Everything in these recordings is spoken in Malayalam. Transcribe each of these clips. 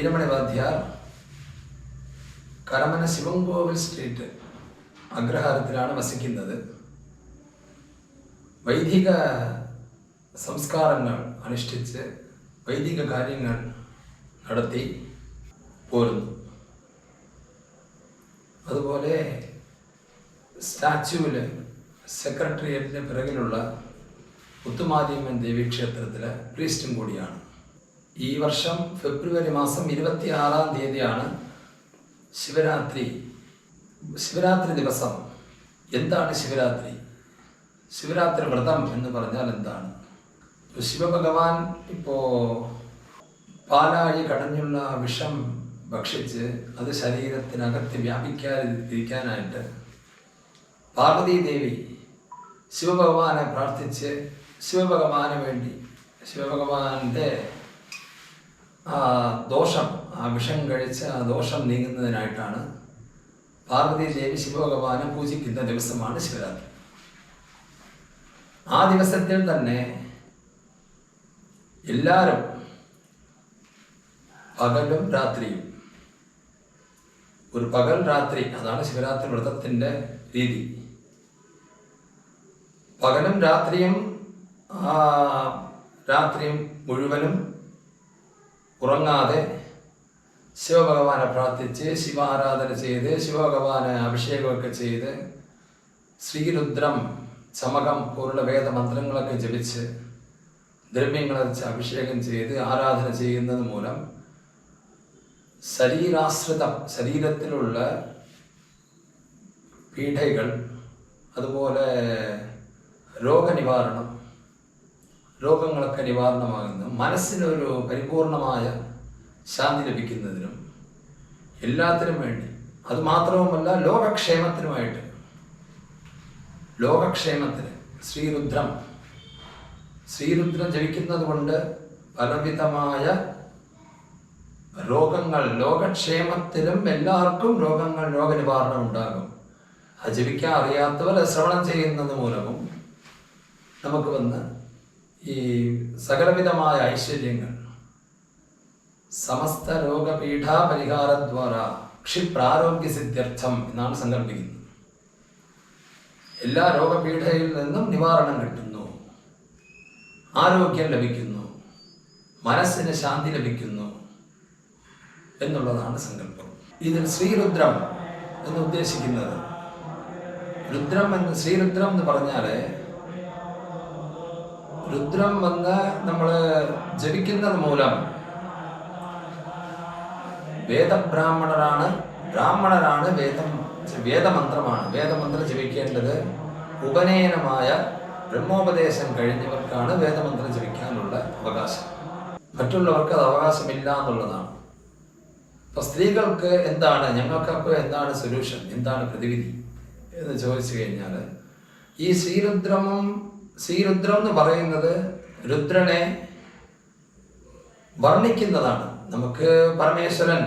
വീരമണി വാദ്യാർ കരമന ശിവൻകോവിൽ സ്ട്രീറ്റ് അഗ്രഹാരത്തിലാണ് വസിക്കുന്നത്. വൈദിക സംസ്കാരങ്ങൾ അനുഷ്ഠിച്ച് വൈദിക കാര്യങ്ങൾ നടത്തി പോരുന്നു. അതുപോലെ സ്റ്റാച്യുവിൽ സെക്രട്ടേറിയറ്റിന് പിറകിലുള്ള മുത്തുമാരിയമ്മൻ ദേവീക്ഷേത്രത്തിലെ പ്രീസ്റ്റും കൂടിയാണ്. ഈ വർഷം ഫെബ്രുവരി മാസം ഇരുപത്തി ആറാം തീയതിയാണ് ശിവരാത്രി. ശിവരാത്രി ദിവസം. എന്താണ് ശിവരാത്രി? ശിവരാത്രി വ്രതം എന്ന് പറഞ്ഞാൽ എന്താണ്? ശിവഭഗവാൻ ഇപ്പോൾ പാലാഴി കടഞ്ഞുള്ള വിഷം ഭക്ഷിച്ച് അത് ശരീരത്തിനകത്ത് വ്യാപിക്കാതിരിക്കാനായിട്ട് പാർവതീദേവി ശിവഭഗവാനെ പ്രാർത്ഥിച്ച് ശിവഭഗവാന് വേണ്ടി ശിവഭഗവാന്റെ ദോഷം വിഷം കഴിച്ച് ദോഷം നീങ്ങുന്നതിനായിട്ടാണ് പാർവതി ദേവി ശിവഭഗവാനെ പൂജിക്കുന്ന ദിവസമാണ് ശിവരാത്രി. ആ ദിവസത്തിൽ തന്നെ എല്ലാവരും പകലും രാത്രിയും. ഒരു പകൽ രാത്രി അതാണ് ശിവരാത്രി വ്രതത്തിന്റെ രീതി. പകലും രാത്രിയും രാത്രിയും മുഴുവനും ഉറങ്ങാതെ ശിവഭഗവാനെ പ്രാർത്ഥിച്ച് ശിവാരാധന ചെയ്ത് ശിവഭഗവാനെ അഭിഷേകമൊക്കെ ചെയ്ത് ശ്രീരുദ്രം ചമകം പോലുള്ള വേദമന്ത്രങ്ങളൊക്കെ ജപിച്ച് ദ്രവ്യങ്ങളെ വെച്ച് അഭിഷേകം ചെയ്ത് ആരാധന ചെയ്യുന്നത് മൂലം ശരീരാശ്രിതം ശരീരത്തിലുള്ള പീഠകൾ അതുപോലെ രോഗനിവാരണം രോഗങ്ങളൊക്കെ നിവാരണമാകുന്നു. മനസ്സിനൊരു പരിപൂർണമായ ശാന്തി ലഭിക്കുന്നതിനും എല്ലാത്തിനും വേണ്ടി. അത് മാത്രവുമല്ല ലോകക്ഷേമത്തിനുമായിട്ട്. ലോകക്ഷേമത്തിന് ശ്രീരുദ്രം. ശ്രീരുദ്രം ജപിക്കുന്നത് കൊണ്ട് പലവിധമായ രോഗങ്ങൾ ലോകക്ഷേമത്തിലും എല്ലാവർക്കും രോഗങ്ങൾ രോഗനിവാരണം ഉണ്ടാകും. അത് ജപിക്കാൻ അറിയാത്തവർ ശ്രവണം ചെയ്യുന്നത് മൂലവും നമുക്ക് വന്ന് ഈ സകലവിധമായ ഐശ്വര്യങ്ങൾ സമസ്ത രോഗപീഠാ പരിഹാരദ്വാര ക്ഷിപ്രാരോഗ്യ സിദ്ധ്യർത്ഥം എന്നാണ് സങ്കല്പിക്കുന്നത്. എല്ലാ രോഗപീഠയിൽ നിന്നും നിവാരണം കിട്ടുന്നു ആരോഗ്യം ലഭിക്കുന്നു മനസ്സിന് ശാന്തി ലഭിക്കുന്നു എന്നുള്ളതാണ് സങ്കല്പം. ഇതിൽ ശ്രീരുദ്രം എന്ന് ഉദ്ദേശിക്കുന്നത് രുദ്രം എന്ന് ശ്രീരുദ്രം എന്ന് പറഞ്ഞാൽ രുദ്രം വന്ന് നമ്മൾ ജപിക്കുന്നത് മൂലം വേദബ്രാഹ്മണരാണ് ബ്രാഹ്മണരാണ് വേദം വേദമന്ത്രമാണ്. വേദമന്ത്രം ജപിക്കേണ്ടത് ഉപനയനമായ ബ്രഹ്മോപദേശം കഴിഞ്ഞവർക്കാണ് വേദമന്ത്രം ജപിക്കാനുള്ള അവകാശം. മറ്റുള്ളവർക്ക് അത് അവകാശമില്ല എന്നുള്ളതാണ് അപ്പൊ സ്ത്രീകൾക്ക് എന്താണ് ഞങ്ങൾക്കൊക്കെ എന്താണ് സൊല്യൂഷൻ എന്താണ് പ്രതിവിധി? എന്ന് ചോദിച്ചു കഴിഞ്ഞാൽ ഈ ശ്രീരുദ്രമും ശ്രീരുദ്രം എന്ന് പറയുന്നത് രുദ്രനെ വർണിക്കുന്നതാണ്. നമുക്ക് പരമേശ്വരൻ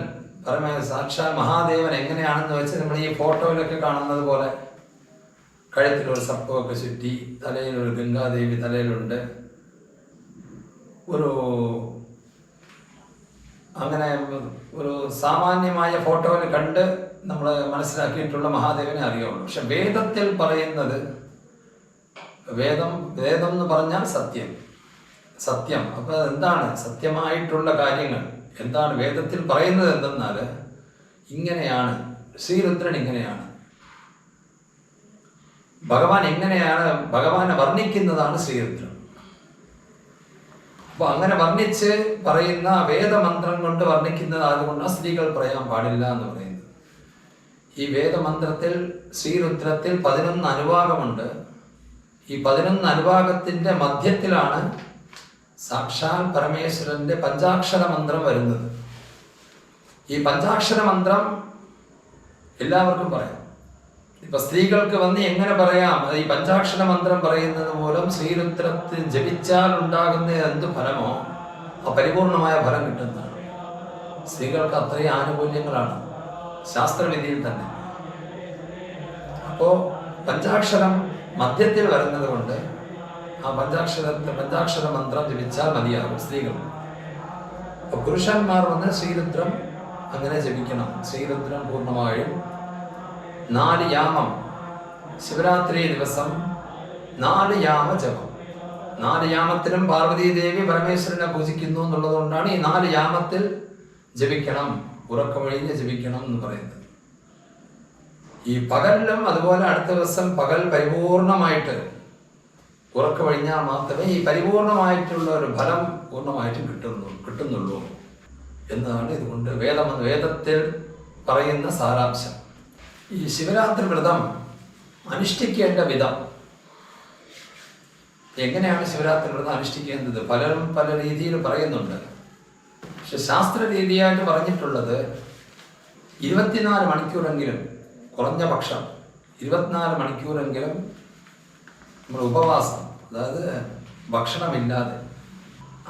പരമേ സാക്ഷാൽ മഹാദേവൻ എങ്ങനെയാണെന്ന് വെച്ച് നമ്മൾ ഈ ഫോട്ടോയിലൊക്കെ കാണുന്നത് പോലെ കഴുത്തിലൊരു സർപ്പമൊക്കെ ചുറ്റി തലയിലൊരു ഗംഗാദേവി തലയിലുണ്ട്. ഒരു അങ്ങനെ ഒരു സാമാന്യമായ ഫോട്ടോയിൽ കണ്ട് നമ്മൾ മനസ്സിലാക്കിയിട്ടുള്ള മഹാദേവനെ അറിയുള്ളൂ. പക്ഷെ വേദത്തിൽ പറയുന്നത് വേദം വേദം എന്ന് പറഞ്ഞാൽ സത്യം. സത്യം. അപ്പോൾ എന്താണ്? സത്യമായിട്ടുള്ള കാര്യങ്ങൾ. എന്താണ് വേദത്തിൽ പറയുന്നത് എന്തെന്നാൽ ഇങ്ങനെയാണ്. ശ്രീരുദ്രൻ ഇങ്ങനെയാണ്. ഭഗവാൻ എങ്ങനെയാണ്? ഭഗവാനെ വർണിക്കുന്നതാണ് ശ്രീരുദ്രൻ. അപ്പോൾ അങ്ങനെ വർണിച്ച് പറയുന്ന വേദമന്ത്രം കൊണ്ട് വർണിക്കുന്നത് അതുകൊണ്ട് സ്ത്രീകൾ പറയാൻ പാടില്ല എന്ന് പറയുന്നത്. ഈ വേദമന്ത്രത്തിൽ ശ്രീരുദ്രത്തിൽ പതിനൊന്ന് അനുവാകമുണ്ട് ഈ പതിനൊന്ന് അനുഭാഗത്തിന്റെ മധ്യത്തിലാണ് സാക്ഷാൽ പരമേശ്വരന്റെ പഞ്ചാക്ഷര മന്ത്രം വരുന്നത്. ഈ പഞ്ചാക്ഷര മന്ത്രം എല്ലാവർക്കും പറയാം. ഇപ്പൊ സ്ത്രീകൾക്ക് വന്ന് എങ്ങനെ പറയാം? ഈ പഞ്ചാക്ഷര മന്ത്രം പറയുന്നത് മൂലം ശ്രീരുദ്രത്തിൽ ജപിച്ചാൽ ഉണ്ടാകുന്ന എന്ത് ഫലമോ ആ പരിപൂർണമായ ഫലം കിട്ടുന്നതാണ്. സ്ത്രീകൾക്ക് അത്രയും ആനുകൂല്യങ്ങളാണ് ശാസ്ത്രവിധിയിൽ തന്നെ. അപ്പോ പഞ്ചാക്ഷരം മധ്യത്തിൽ വരുന്നത് കൊണ്ട് ആ പഞ്ചാക്ഷരത്തെ പഞ്ചാക്ഷര മന്ത്രം ജപിച്ചാൽ മതിയാകും സ്ത്രീകൾ. പുരുഷന്മാർ വന്ന് ശ്രീരുദ്രം അങ്ങനെ ജപിക്കണം. ശ്രീരുദ്രം പൂർണമായും നാല് യാമം ശിവരാത്രി ദിവസം നാല് യാമ ജപം. നാല് യാമത്തിലും പാർവതീ ദേവി പരമേശ്വരനെ പൂജിക്കുന്നു എന്നുള്ളതുകൊണ്ടാണ് ഈ നാല് യാമത്തിൽ ജപിക്കണം ഉറക്കമൊഴിഞ്ഞ് ജപിക്കണം എന്ന് പറയുന്നത്. ഈ പകലിലും അതുപോലെ അടുത്ത ദിവസം പകൽ പരിപൂർണമായിട്ട് ഉറക്ക കഴിഞ്ഞാൽ മാത്രമേ ഈ പരിപൂർണമായിട്ടുള്ള ഒരു ഫലം പൂർണമായിട്ടും കിട്ടുന്നു കിട്ടുന്നുള്ളൂ എന്നതാണ് ഇതുകൊണ്ട് വേദം വേദത്തിൽ പറയുന്ന സാരാംശം. ഈ ശിവരാത്രി വ്രതം അനുഷ്ഠിക്കേണ്ട വിധം. എങ്ങനെയാണ് ശിവരാത്രി വ്രതം അനുഷ്ഠിക്കേണ്ടത്? പലരും പല രീതിയിൽ പറയുന്നുണ്ട്. പക്ഷെ ശാസ്ത്ര രീതിയായിട്ട് പറഞ്ഞിട്ടുള്ളത് ഇരുപത്തിനാല് മണിക്കൂറെങ്കിലും കുറഞ്ഞ പക്ഷം ഇരുപത്തിനാല് മണിക്കൂറെങ്കിലും നമ്മൾ ഉപവാസം അതായത് ഭക്ഷണമില്ലാതെ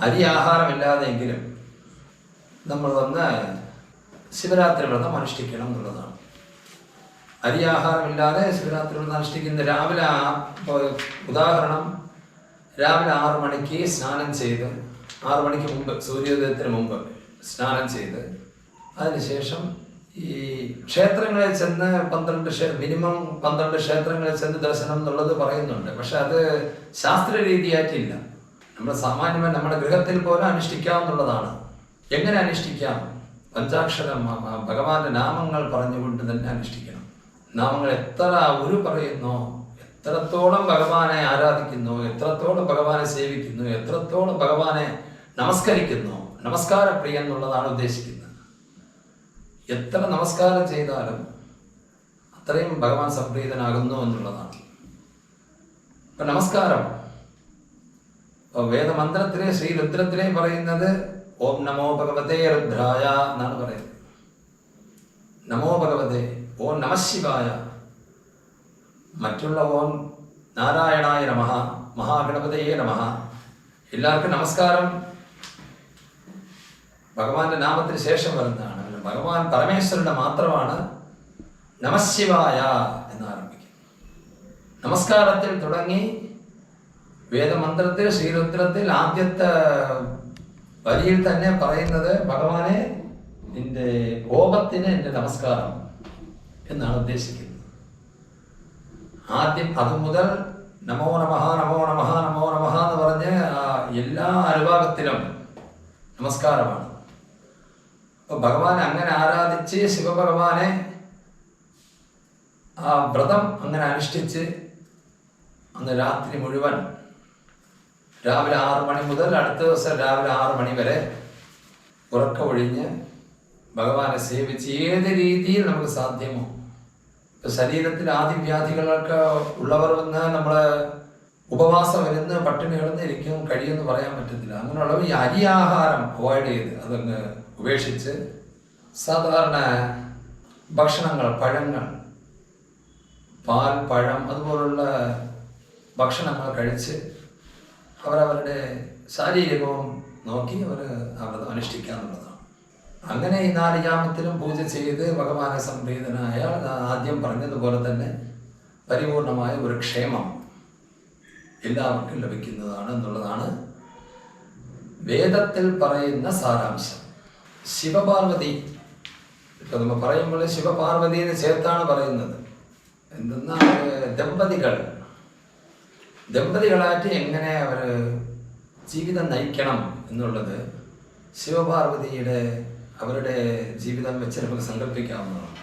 അരി ആഹാരമില്ലാതെയെങ്കിലും നമ്മൾ വന്ന് ശിവരാത്രി വ്രതം അനുഷ്ഠിക്കണം എന്നുള്ളതാണ്. അരി ആഹാരമില്ലാതെ ശിവരാത്രി വ്രതം അനുഷ്ഠിക്കുന്ന രാവിലെ ഉദാഹരണം രാവിലെ ആറു മണിക്ക് സ്നാനം ചെയ്ത് ആറു മണിക്ക് മുമ്പ് സൂര്യോദയത്തിന് മുമ്പ് സ്നാനം ചെയ്ത് അതിനുശേഷം ഈ ക്ഷേത്രങ്ങളിൽ ചെന്ന് പന്ത്രണ്ട് മിനിമം പന്ത്രണ്ട് ക്ഷേത്രങ്ങളിൽ ചെന്ന് ദർശനം എന്നുള്ളത് പറയുന്നുണ്ട്. പക്ഷെ അത് ശാസ്ത്ര രീതിയായിട്ടില്ല. നമ്മുടെ സാമാന്യമായി നമ്മുടെ ഗൃഹത്തിൽ പോലും അനുഷ്ഠിക്കാവുന്നതാണ് എങ്ങനെ അനുഷ്ഠിക്കാം? പഞ്ചാക്ഷര ഭഗവാന്റെ നാമങ്ങൾ പറഞ്ഞുകൊണ്ട് തന്നെ അനുഷ്ഠിക്കണം. നാമങ്ങൾ എത്ര ഒരു പറയുന്നു എത്രത്തോളം ഭഗവാനെ ആരാധിക്കുന്നു എത്രത്തോളം ഭഗവാനെ സേവിക്കുന്നു എത്രത്തോളം ഭഗവാനെ നമസ്കരിക്കുന്നു നമസ്കാരപ്രിയ എന്നുള്ളതാണ് ഉദ്ദേശിക്കുന്നത്. എത്ര നമസ്കാരം ചെയ്താലും അത്രയും ഭഗവാൻ സംപ്രീതനാകുന്നു എന്നുള്ളതാണ്. ഇപ്പൊ നമസ്കാരം. വേദമന്ത്രത്തിലെ ശ്രീ രുദ്രത്തിലെ പറയുന്നത് ഓം നമോ ഭഗവതേ രുദ്രായ എന്നാണ് പറയുന്നത്. നമോ ഭഗവതേ ഓം നമശിവായ മറ്റുള്ള ഓം നാരായണായ നമ മഹാഗണപതയെ നമ. എല്ലാവർക്കും നമസ്കാരം. ഭഗവാന്റെ നാമത്തിന് ശേഷം വരുന്നതാണ്. ഭഗവാൻ പരമേശ്വരന്റെ മാത്രമാണ് നമശിവായ എന്ന് ആരംഭിക്കുന്നത്. നമസ്കാരത്തിൽ തുടങ്ങി വേദമന്ത്രത്തിൽ ശ്രീരുദ്രത്തിൽ ആദ്യത്തെ വരിയിൽ തന്നെ പറയുന്നത് ഭഗവാനെ നിന്റെ കോപത്തിന് എന്റെ നമസ്കാരം എന്നാണ് ഉദ്ദേശിക്കുന്നത്. ആദ്യം അത് മുതൽ നമോ നമഹ നമോ നമഹ നമോ നമഹ എന്ന് പറഞ്ഞ് എല്ലാ അനുഭാഗത്തിലും നമസ്കാരമാണ്. അപ്പൊ ഭഗവാനെ അങ്ങനെ ആരാധിച്ച് ശിവഭഗവാനെ ആ വ്രതം അങ്ങനെ അനുഷ്ഠിച്ച് അന്ന് രാത്രി മുഴുവൻ രാവിലെ ആറ് മണി മുതൽ അടുത്ത ദിവസം രാവിലെ ആറ് മണി വരെ ഉറക്കമൊഴിഞ്ഞ് ഭഗവാനെ സേവിച്ച് ഏത് രീതിയിൽ നമുക്ക് സാധ്യമോ? ഇപ്പൊ ശരീരത്തിൽ ആദ്യം വ്യാധികളൊക്കെ ഉള്ളവർ വന്ന് നമ്മൾ ഉപവാസം ഇരുന്ന് പട്ടിണി കിടന്ന് ഇരിക്കും കഴിയുമെന്ന് പറയാൻ പറ്റത്തില്ല. അങ്ങനെയുള്ളവർ ഈ അരിയാഹാരം അവോയ്ഡ് ചെയ്ത് അതങ്ങ് ഉപേക്ഷിച്ച് സാധാരണ ഭക്ഷണങ്ങൾ പഴങ്ങൾ പാൽ പഴം അതുപോലുള്ള ഭക്ഷണങ്ങൾ കഴിച്ച് അവരവരുടെ ശാരീരികവും നോക്കി അവർ അവരത് അനുഷ്ഠിക്കുക എന്നുള്ളതാണ്. അങ്ങനെ ഈ നാല് പൂജ ചെയ്ത് ഭഗവാനെ സംപ്രീതനായ ആദ്യം പറഞ്ഞതുപോലെ തന്നെ പരിപൂർണമായ ഒരു ക്ഷേമം എല്ലാവർക്കും ലഭിക്കുന്നതാണ് എന്നുള്ളതാണ് വേദത്തിൽ പറയുന്ന സാരാംശം. ശിവപാർവതി. ഇപ്പൊ നമ്മൾ പറയുമ്പോൾ ശിവപാർവതി എന്ന് ചേർത്താണ് പറയുന്നത്. എന്തെന്നാൽ ദമ്പതികൾ. ദമ്പതികളായിട്ട് എങ്ങനെ അവർ ജീവിതം നയിക്കണം എന്നുള്ളത് ശിവപാർവതിയുടെ അവരുടെ ജീവിതം വെച്ച് നമുക്ക് സങ്കല്പിക്കാവുന്നതാണ്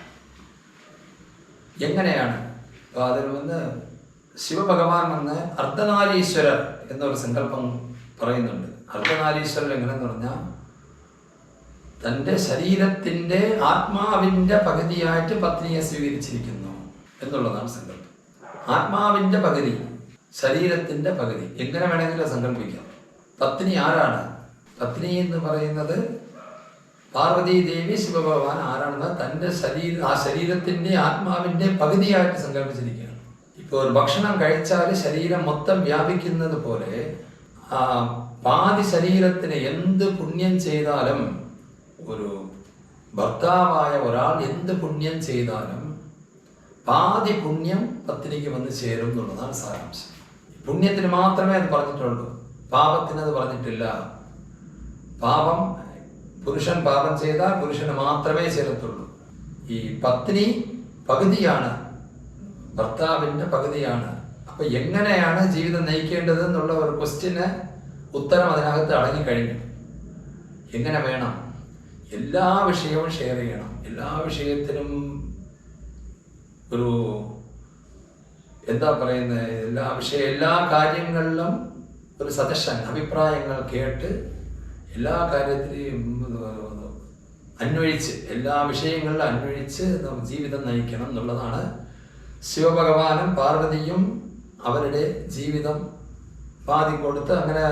എങ്ങനെയാണ്? അപ്പോൾ അതിൽ വന്ന് ശിവഭഗവാൻ വന്ന് അർദ്ധനാരീശ്വരർ എന്നൊരു സങ്കല്പം പറയുന്നുണ്ട്. അർദ്ധനാരീശ്വരർ എങ്ങനെയെന്ന് പറഞ്ഞാൽ തന്റെ ശരീരത്തിന്റെ ആത്മാവിന്റെ പകുതിയായിട്ട് പത്നിയെ സ്വീകരിച്ചിരിക്കുന്നു എന്നുള്ളതാണ് സങ്കല്പം. ആത്മാവിന്റെ പകുതി ശരീരത്തിന്റെ പകുതി എങ്ങനെ വേണമെങ്കിലും സങ്കല്പിക്കാം പത്നി ആരാണ്? പത്നി എന്ന് പറയുന്നത് പാർവതീദേവി ശിവഭഗവാൻ ആരാണെന്ന് തന്റെ ശരീര ആ ശരീരത്തിന്റെ ആത്മാവിന്റെ പകുതിയായിട്ട് സങ്കല്പിച്ചിരിക്കുകയാണ് ഇപ്പോൾ ഒരു ഭക്ഷണം കഴിച്ചാൽ ശരീരം മൊത്തം വ്യാപിക്കുന്നത് പോലെ പാതി ശരീരത്തിന് എന്ത് പുണ്യം ചെയ്താലും ഒരു ഭർത്താവായ ഒരാൾ എന്ത് പുണ്യം ചെയ്താലും പാതി പുണ്യം പത്നിക്ക് വന്ന് ചേരും എന്നുള്ളതാണ് സാരാംശം. പുണ്യത്തിന് മാത്രമേ അത് പറഞ്ഞിട്ടുള്ളൂ. പാപത്തിന് അത് പറഞ്ഞിട്ടില്ല. പാപം പുരുഷൻ പാപം ചെയ്താൽ പുരുഷന് മാത്രമേ ചേരത്തുള്ളൂ. ഈ പത്നി പകുതിയാണ് ഭർത്താവിന്റെ പകുതിയാണ്. അപ്പൊ എങ്ങനെയാണ് ജീവിതം നയിക്കേണ്ടത് എന്നുള്ള ഒരു ക്വസ്റ്റ്യന് ഉത്തരം അതിനകത്ത് അടങ്ങിക്കഴിഞ്ഞു. എങ്ങനെ വേണം? എല്ലാ വിഷയവും ഷെയർ ചെയ്യണം. എല്ലാ വിഷയത്തിനും ഒരു എന്താ പറയുന്നത് എല്ലാ വിഷയ എല്ലാ കാര്യങ്ങളിലും ഒരു സജഷൻ അഭിപ്രായങ്ങൾ കേട്ട് എല്ലാ കാര്യത്തിലെയും അന്വയിച്ച് എല്ലാ വിഷയങ്ങളിലും അന്വയിച്ച് ജീവിതം നയിക്കണം എന്നുള്ളതാണ് ശിവഭഗവാനും പാർവതിയും അവരുടെ ജീവിതം പാതി കൊടുത്ത് അങ്ങനെ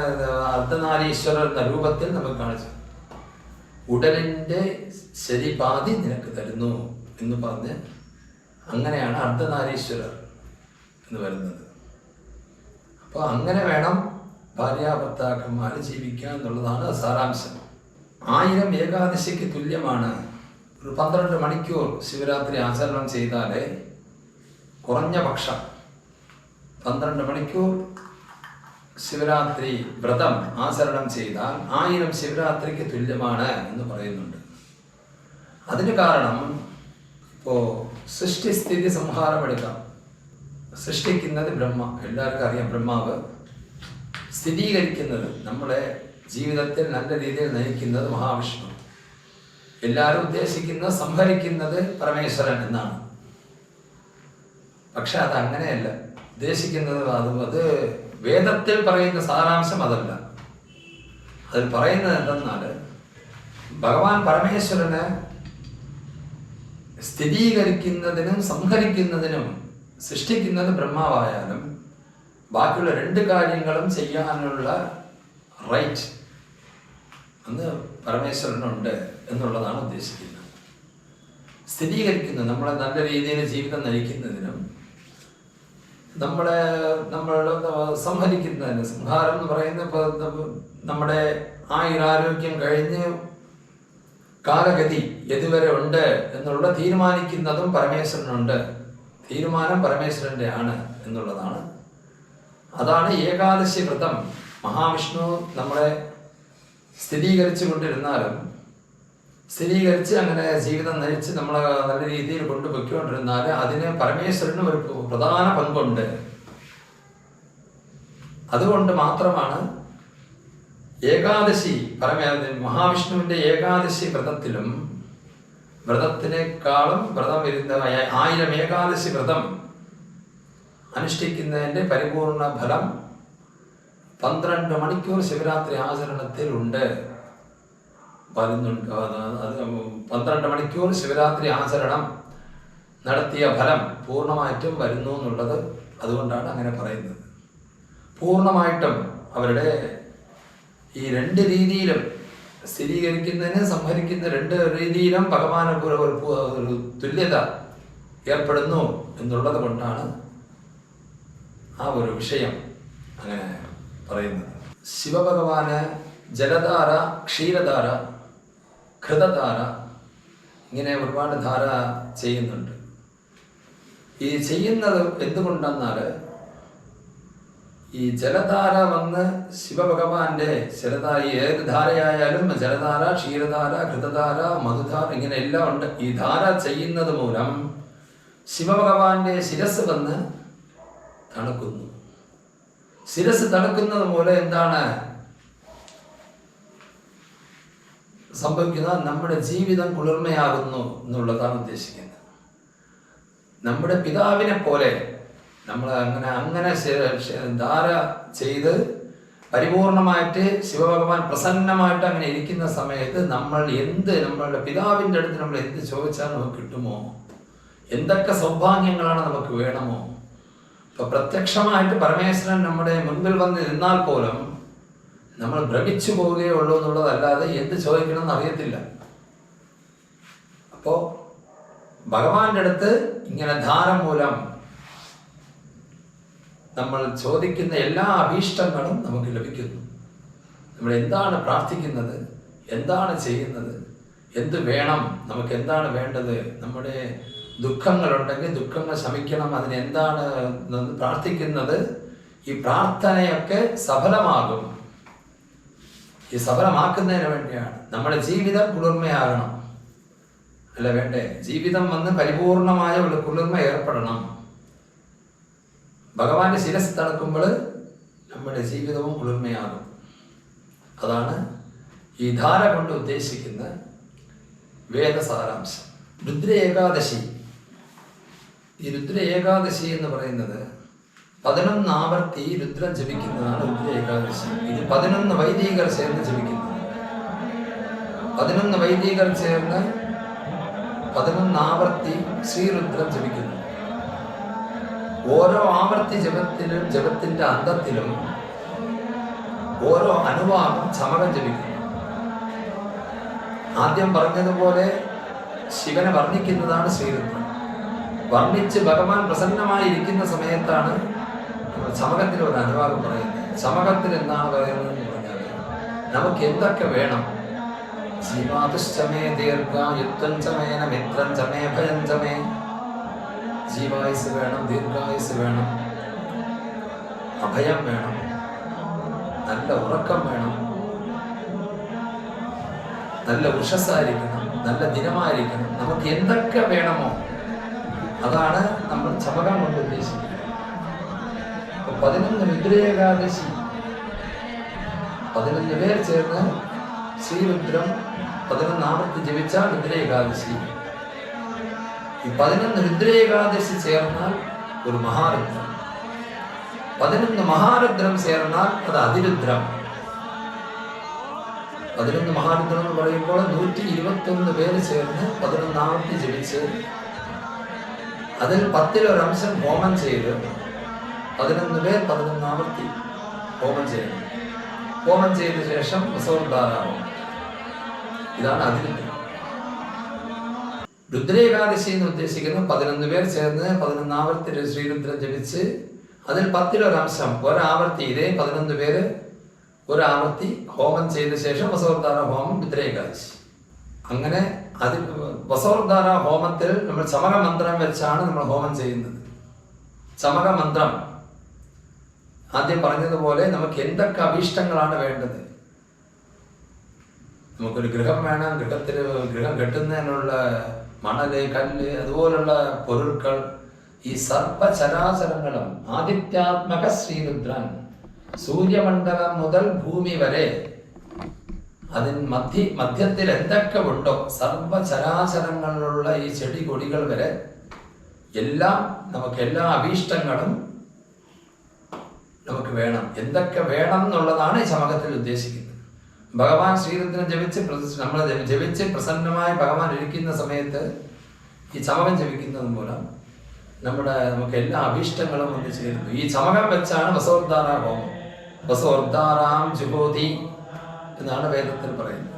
അർദ്ധനാരീശ്വരർ എന്ന രൂപത്തിൽ നമുക്ക് കാണിച്ചു ഉടലിന്റെ ശരിപാതി നിനക്ക് തരുന്നു എന്ന് പറഞ്ഞ് അങ്ങനെയാണ് അർദ്ധനാരീശ്വരർ എന്ന് വരുന്നത്. അപ്പോൾ അങ്ങനെ വേണം ഭാര്യ ഭാര്യാഭർത്താക്കന്മാർ ജീവിക്കുക എന്നുള്ളതാണ് സാരാംശം. ആയിരം ഏകാദശിക്ക് തുല്യമാണ്. ഒരു പന്ത്രണ്ട് മണിക്കൂർ ശിവരാത്രി ആചരണം ചെയ്താലേ കുറഞ്ഞ പക്ഷം പന്ത്രണ്ട് മണിക്കൂർ ശിവരാത്രി വ്രതം ആചരണം ചെയ്താൽ ആയിരം ശിവരാത്രിക്ക് തുല്യമാണ് എന്ന് പറയുന്നുണ്ട്. അതിന് കാരണം ഇപ്പോൾ സൃഷ്ടിസ്ഥിതി സംഹാരം എടുക്കാം. സൃഷ്ടിക്കുന്നത് ബ്രഹ്മ. എല്ലാവർക്കും അറിയാം ബ്രഹ്മാവ് സ്ഥിരീകരിക്കുന്നത് നമ്മളെ ജീവിതത്തിൽ നല്ല രീതിയിൽ നയിക്കുന്നത് മഹാവിഷ്ണു. എല്ലാവരും ഉദ്ദേശിക്കുന്ന സംഹരിക്കുന്നത് പരമേശ്വരൻ എന്നാണ്. പക്ഷെ അത് അങ്ങനെയല്ല ഉദ്ദേശിക്കുന്നത് അത് അത് വേദത്തിൽ പറയുന്ന സാരാംശം അതല്ല. അതിൽ പറയുന്നത് എന്തെന്നാൽ ഭഗവാൻ പരമേശ്വരന് സ്ഥിരീകരിക്കുന്നതിനും സംഹരിക്കുന്നതിനും സൃഷ്ടിക്കുന്നത് ബ്രഹ്മാവായാലും ബാക്കിയുള്ള രണ്ട് കാര്യങ്ങളും ചെയ്യാനുള്ള റൈറ്റ് അന്ന് പരമേശ്വരനുണ്ട് എന്നുള്ളതാണ് ഉദ്ദേശിക്കുന്നത്. സ്ഥിരീകരിക്കുന്നത് നമ്മളെ നല്ല രീതിയിൽ ജീവിതം നയിക്കുന്നതിനും നമ്മളെ നമ്മൾ സംഹരിക്കുന്നതിന്. സംഹാരം എന്ന് പറയുന്ന നമ്മുടെ ആയുരാരോഗ്യം കഴിഞ്ഞ് കാലഗതി എതുവരെ ഉണ്ട് എന്നുള്ള തീരുമാനിക്കുന്നതും പരമേശ്വരനുണ്ട്. തീരുമാനം പരമേശ്വരന്റെ ആണ് എന്നുള്ളതാണ്. അതാണ് ഏകാദശി വ്രതം. മഹാവിഷ്ണു നമ്മളെ സ്ഥിരീകരിച്ചു കൊണ്ടിരുന്നാലും സ്ഥിരീകരിച്ച് അങ്ങനെ ജീവിതം നയിച്ച് നമ്മൾ നല്ല രീതിയിൽ കൊണ്ടുപോയിക്കൊണ്ടിരുന്നാൽ അതിന് പരമേശ്വരനും ഒരു പ്രധാന പങ്കുണ്ട്. അതുകൊണ്ട് മാത്രമാണ് ഏകാദശി പരമേ മഹാവിഷ്ണുവിന്റെ ഏകാദശി വ്രതത്തിലും വ്രതത്തിനേക്കാളും വ്രതം വരുന്ന ആയിരം ഏകാദശി വ്രതം അനുഷ്ഠിക്കുന്നതിന്റെ പരിപൂർണ ഫലം പന്ത്രണ്ട് മണിക്കൂർ ശിവരാത്രി ആചരണത്തിൽ അത് പന്ത്രണ്ട് മണിക്കൂർ ശിവരാത്രി ആചരണം നടത്തിയ ഫലം പൂർണമായിട്ടും വരുന്നു എന്നുള്ളത് അതുകൊണ്ടാണ് അങ്ങനെ പറയുന്നത്. പൂർണമായിട്ടും അവരുടെ ഈ രണ്ട് രീതിയിലും സ്ഥിരീകരിക്കുന്നതിന് സംഹരിക്കുന്ന രണ്ട് രീതിയിലും ഭഗവാനെ ഒരു തുല്യത ഏർപ്പെടുന്നു എന്നുള്ളത് കൊണ്ടാണ് ആ ഒരു വിഷയം അങ്ങനെ പറയുന്നത്. ശിവഭഗവാന് ജലധാര ക്ഷീരധാര ഘൃതധാര ഇങ്ങനെ ഒരുപാട് ധാര ചെയ്യുന്നുണ്ട്. ഈ ചെയ്യുന്നത് എന്തുകൊണ്ടെന്നാൽ ഈ ജലധാര വന്ന് ശിവഭഗവാന്റെ ജലധാര ഏത് ധാരയായാലും ജലധാര ക്ഷീരധാര ഘൃതധാര മധുധാര ഇങ്ങനെ എല്ലാം ഉണ്ട്. ഈ ധാര ചെയ്യുന്നത് മൂലം ശിവഭഗവാന്റെ ശിരസ് വന്ന് തണുക്കുന്നു. ശിരസ് തണുക്കുന്നത് മൂലം എന്താണ്? സംഭവിക്കുന്നത് നമ്മുടെ ജീവിതം കുളിർമയാകുന്നു എന്നുള്ളതാണ് ഉദ്ദേശിക്കുന്നത്. നമ്മുടെ പിതാവിനെ പോലെ നമ്മൾ അങ്ങനെ അങ്ങനെ ധാര ചെയ്ത് പരിപൂർണമായിട്ട് ശിവഭഗവാൻ പ്രസന്നമായിട്ട് അങ്ങനെ ഇരിക്കുന്ന സമയത്ത് നമ്മൾ എന്ത് നമ്മളുടെ പിതാവിന്റെ അടുത്ത് നമ്മൾ എന്ത് ചോദിച്ചാൽ നമുക്ക് കിട്ടുമോ? എന്തൊക്കെ സൗഭാഗ്യങ്ങളാണ് നമുക്ക് വേണമോ? ഇപ്പൊ പ്രത്യക്ഷമായിട്ട് പരമേശ്വരൻ നമ്മുടെ മുൻപിൽ വന്ന് നിന്നാൽ പോലും നമ്മൾ ഭ്രമിച്ചു പോവുകയേ ഉള്ളൂ എന്നുള്ളതല്ലാതെ എന്ത് ചോദിക്കണം എന്ന് അറിയത്തില്ല. അപ്പോ ഭഗവാന്റെ അടുത്ത് ഇങ്ങനെ ധാരം മൂലം നമ്മൾ ചോദിക്കുന്ന എല്ലാ അഭീഷ്ടങ്ങളും നമുക്ക് ലഭിക്കുന്നു. നമ്മൾ എന്താണ് പ്രാർത്ഥിക്കുന്നത്? എന്താണ് ചെയ്യുന്നത്? എന്ത് വേണം? നമുക്ക് എന്താണ് വേണ്ടത്? നമ്മുടെ ദുഃഖങ്ങളുണ്ടെങ്കിൽ ദുഃഖങ്ങൾ ശമിക്കണം. അതിനെന്താണ് പ്രാർത്ഥിക്കുന്നത്? ഈ പ്രാർത്ഥനയൊക്കെ സഫലമാകും. ഈ സഫലമാക്കുന്നതിന് വേണ്ടിയാണ്. നമ്മുടെ ജീവിതം കുളിർമയാകണം. അല്ല വേണ്ടേ? ജീവിതം വന്ന് പരിപൂർണമായ ഒരു കുളിർമ ഏർപ്പെടണം. ഭഗവാന്റെ ശിരസ് തണുക്കുമ്പോൾ നമ്മുടെ ജീവിതവും കുളിർമയാകും. അതാണ് ഈ ധാര കൊണ്ട് ഉദ്ദേശിക്കുന്ന വേദസാരാംശം. രുദ്ര ഏകാദശി ഈ രുദ്ര ഏകാദശി എന്ന് പറയുന്നത് പതിനൊന്ന് ആവർത്തി രുദ്രം ജപിക്കുന്നതാണ് രുദ്ര ഏകാദശി. ഇത് പതിനൊന്ന് വൈദികർ ചേർന്ന് ജപിക്കുന്നു പതിനൊന്ന് വൈദികർ ചേർന്ന് പതിനൊന്ന് ആവർത്തി ശ്രീരുദ്രം ജപിക്കുന്നു. ഓരോ ആവർത്തി ജപത്തിലും ജപത്തിന്റെ അന്തത്തിലും ഓരോ അനുവാദം ചമകം ജപിക്കുന്നു. ആദ്യം പറഞ്ഞതുപോലെ ശിവനെ വർണിക്കുന്നതാണ് ശ്രീരുദ്രം വർണിച്ച് ഭഗവാൻ പ്രസന്നമായിരിക്കുന്ന സമയത്താണ് ചമകത്തിൽ ഒരു അനുവാദം പറയുന്നത് സമകത്തിന് എന്താണ് പറയുന്നത് പറഞ്ഞാൽ നമുക്ക് എന്തൊക്കെ വേണം? ജീവാതുശ്ചമേ ദീർഘ യുദ്ധം ചമേന മിത്രം ചമേ ഭയം ചമേ ജീവായുസ് വേണം ദീർഘായുസ് വേണം. അഭയം വേണം. നല്ല ഉറക്കം വേണം. നല്ല ഉഷസ്സായിരിക്കണം. നല്ല ദിനമായിരിക്കണം. നമുക്ക് എന്തൊക്കെ വേണമോ? അതാണ് നമ്മൾ ചമകം കൊണ്ട് ഉദ്ദേശിക്കുന്നത്. പതിനൊന്ന് മിഥുരേകാദശി പതിനൊന്ന് പേർ ചേർന്ന് ശ്രീരുദ്രം പതിനൊന്നാമത്തെ ജപിച്ച രുദ്രേകാദശി ഈ പതിനൊന്ന് രുദ്രേകാദശി ചേർന്നാൽ ഒരു മഹാരുദ്രം. പതിനൊന്ന് മഹാരുദ്രം ചേർന്നാൽ അത് അതിരുദ്രം. പതിനൊന്ന് മഹാരുദ്രം എന്ന് പറയുമ്പോൾ നൂറ്റി ഇരുപത്തി ഒന്ന് പേര് ചേർന്ന് പതിനൊന്നാമത്തെ ജപിച്ച് അതിൽ പത്തിലൊരംശം ഹോമം ചെയ്ത് പതിനൊന്ന് പേർ പതിനൊന്നാമത്തി ഹോമം ചെയ്യണം. ഹോമം ചെയ്ത ശേഷം ഉത്സവധാരാവും ഇതാണ് അതിരുദ്രം രുദ്രേകാദശി എന്ന് ഉദ്ദേശിക്കുന്നത് പതിനൊന്ന് പേർ ചേർന്ന് പതിനൊന്നാവർത്തി ശ്രീരുദ്രം ജപിച്ച് അതിൽ പത്തിലൊരംശം ഒരാവർത്തി ഇതേ പതിനൊന്ന് പേര് ഒരാവർത്തി ഹോമം ചെയ്ത ശേഷം വസവർദ്ധാര ഹോമം രുദ്രേകാദശി. അങ്ങനെ അതിൽ വസവർദ്ധാര ഹോമത്തിൽ നമ്മൾ ചമക മന്ത്രം വെച്ചാണ് നമ്മൾ ഹോമം ചെയ്യുന്നത്. ചമക മന്ത്രം ആദ്യം പറഞ്ഞതുപോലെ നമുക്ക് എന്തൊക്കെ അഭീഷ്ടങ്ങളാണ് വേണ്ടത്? നമുക്കൊരു ഗൃഹം വേണം ഗൃഹത്തിന് ഗൃഹം കെട്ടുന്നതിനുള്ള മണൽ കല്ല് അതുപോലുള്ള പൊരുൾക്കൾ ഈ സർപ്പചരാചരങ്ങളും ആദിത്യാത്മക ശ്രീരുദ്രൻ സൂര്യമണ്ഡലം മുതൽ ഭൂമി വരെ അതിൻ മധ്യ മധ്യത്തിൽ എന്തൊക്കെ ഉണ്ടോ സർവചരാചരങ്ങളിലുള്ള ഈ ചെടി കൊടികൾ വരെ എല്ലാം നമുക്ക് എല്ലാ അഭീഷ്ടങ്ങളും നമുക്ക് വേണം. എന്തൊക്കെ വേണം എന്നുള്ളതാണ് ഈ ശമകത്തിൽ ഉദ്ദേശിക്കുന്നത്. ഭഗവാൻ ശ്രീരുദ്രൻ ജപിച്ച് നമ്മൾ ജപിച്ച് പ്രസന്നമായി ഭഗവാൻ ഇരിക്കുന്ന സമയത്ത് ഈ ചമകം ജപിക്കുന്നത് മൂലം നമ്മുടെ നമുക്ക് എല്ലാ അഭീഷ്ടങ്ങളും വന്ന് ചേരുന്നു. ഈ ചമകം വെച്ചാണ് വസോർദ്ധാര ഹോമം. വസോർദ്ധാറാം ജുഹോതി എന്നാണ് വേദത്തിൽ പറയുന്നത്.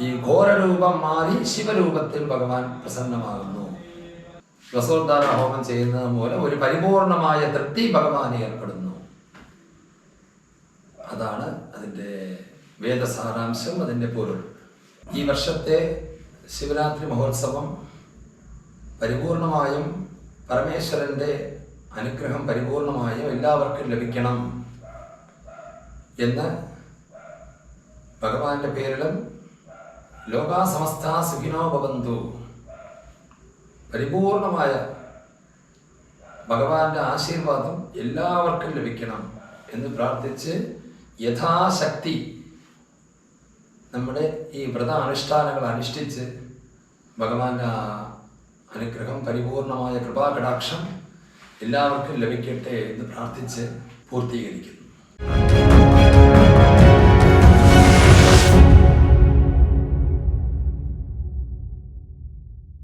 ഈ ഘോരരൂപം മാറി ശിവരൂപത്തിൽ ഭഗവാൻ പ്രസന്നമാകുന്നു. വസോദ്ധാര ഹോമം ചെയ്യുന്നത് മൂലം ഒരു പരിപൂർണമായ തൃപ്തി ഭഗവാനെ ഏർപ്പെടുന്നു. അതാണ് അതിന്റെ വേദസാരാംശം അതിന്റെ പൊരുൾ. ഈ വർഷത്തെ ശിവരാത്രി മഹോത്സവം പരിപൂർണമായും പരമേശ്വരന്റെ അനുഗ്രഹം പരിപൂർണമായും എല്ലാവർക്കും ലഭിക്കണം എന്ന് ഭഗവാന്റെ പേരിലും ലോകാസമസ്ത സുഖിനോ ഭവന്തു. പരിപൂർണമായ ഭഗവാന്റെ ആശീർവാദം എല്ലാവർക്കും ലഭിക്കണം എന്ന് പ്രാർത്ഥിച്ച് യഥാശക്തി നമ്മുടെ ഈ വ്രത അനുഷ്ഠാനങ്ങൾ അനുഷ്ഠിച്ച് ഭഗവാന്റെ അനുഗ്രഹം പരിപൂർണമായ കൃപാകടാക്ഷം എല്ലാവർക്കും ലഭിക്കട്ടെ എന്ന് പ്രാർത്ഥിച്ച് പൂർത്തീകരിക്കുന്നു.